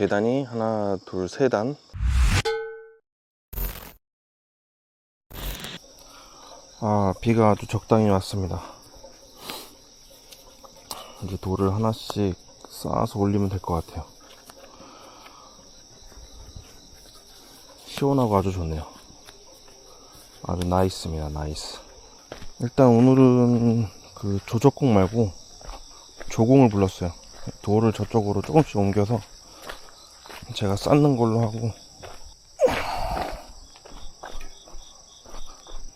계단이 하나, 둘, 세 단. 아, 비가 아주 적당히 왔습니다. 이제 돌을 하나씩 쌓아서 올리면 될 것 같아요. 시원하고 아주 좋네요. 아주 나이스입니다, 나이스. 일단 오늘은 그 조적공 말고 조공을 불렀어요. 돌을 저쪽으로 조금씩 옮겨서 제가 쌓는 걸로 하고.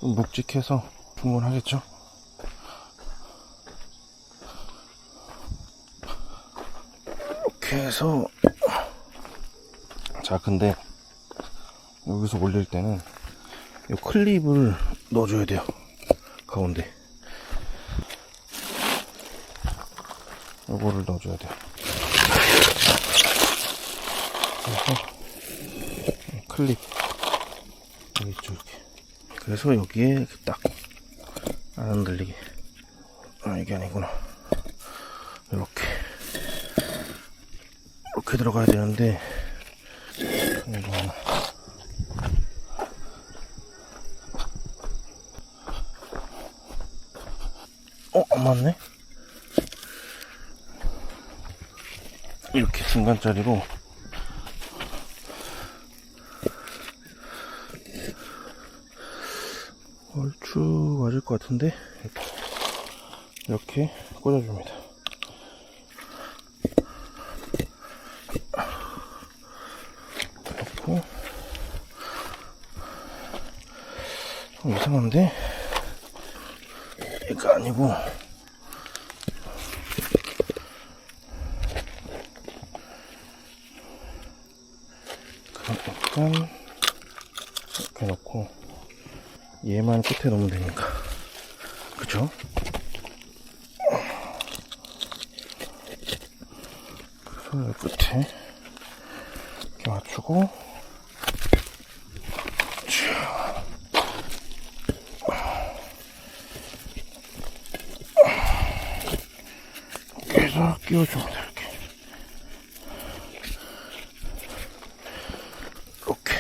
좀 묵직해서 충분하겠죠? 이렇게 해서. 자 근데 여기서 올릴 때는 이 클립을 넣어줘야 돼요. 가운데. 요거를 넣어줘야 돼요 그래서 클립. 여기 있죠 이렇게. 그래서 여기에 이렇게 딱 안 흔들리게. 아 이게 아니구나. 이렇게. 이렇게 들어가야 되는데. 어, 안 맞네? 이렇게 중간짜리로 얼추 맞을 것 같은데? 이렇게, 이렇게 꽂아줍니다. 넣고. 좀 이상한데? 이거 아니고. 약간 이렇게 놓고 얘만 끝에 놓으면 되니까. 그쵸? 여기 끝에 이렇게 맞추고. 계속 끼워줍니다 이렇게. 이렇게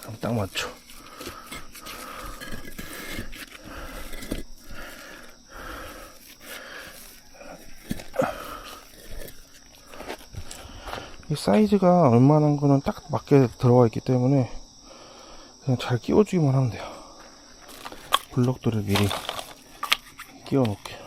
그럼 딱 맞죠 사이즈가 얼마나 거는 딱 맞게 들어가 있기 때문에 그냥 잘 끼워주기만 하면 돼요. 블럭들을 미리 끼워 놓을게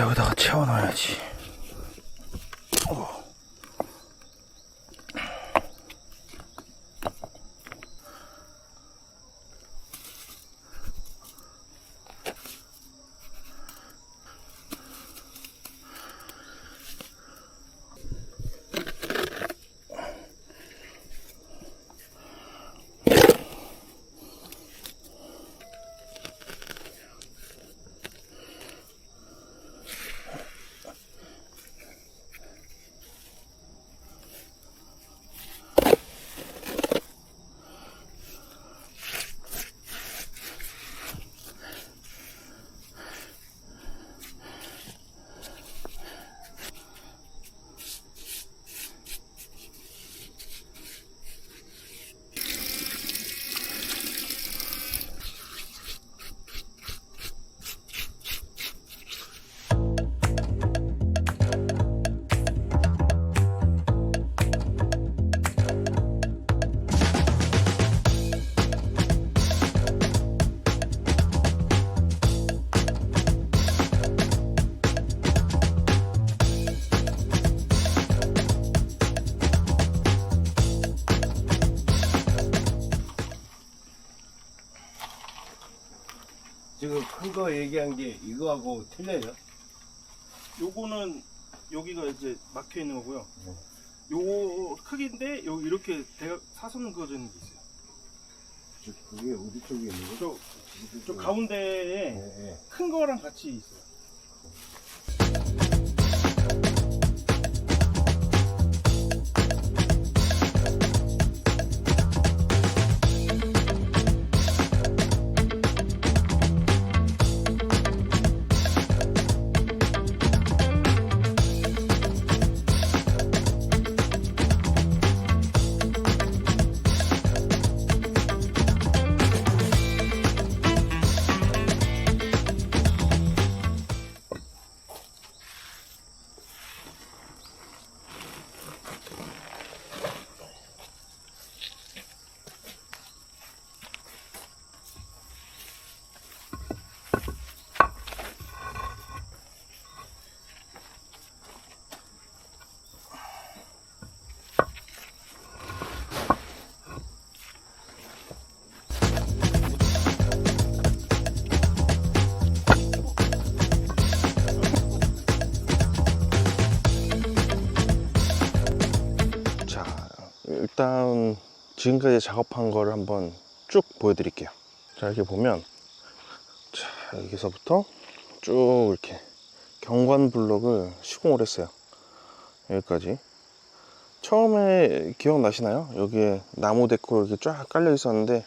여기다가 채워놔야지. 지금 큰 거 얘기한 게 이거하고 틀려요? 요거는 여기가 이제 막혀 있는 거고요. 네. 요 크기인데 요 이렇게 대각 사선 그어진 게 있어요. 저, 그게 어디 쪽에 있는 거? 저, 저 가운데에 예, 예. 큰 거랑 같이 있어요. 일단 지금까지 작업한 거를 한번 쭉 보여드릴게요. 자, 이렇게 보면, 자, 여기서부터 쭉 이렇게 경관 블록을 시공을 했어요. 여기까지. 처음에 기억나시나요? 여기에 나무 데크로 이렇게 쫙 깔려 있었는데,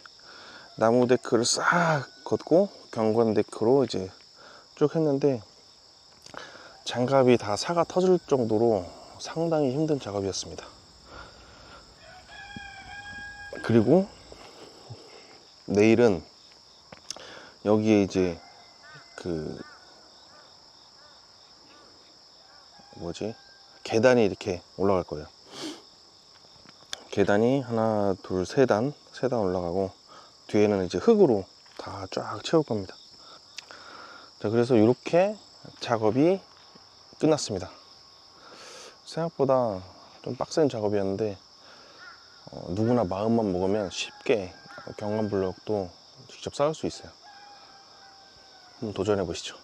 나무 데크를 싹 걷고 경관 데크로 이제 쭉 했는데, 장갑이 다 사가 터질 정도로 상당히 힘든 작업이었습니다. 그리고 내일은 여기에 이제 그 뭐지 계단이 이렇게 올라갈 거예요. 계단이 하나, 둘, 세 단, 세 단 올라가고 뒤에는 이제 흙으로 다 쫙 채울 겁니다. 자, 그래서 이렇게 작업이 끝났습니다. 생각보다 좀 빡센 작업이었는데 어, 누구나 마음만 먹으면 쉽게 경관 블록도 직접 쌓을 수 있어요. 한번 도전해 보시죠.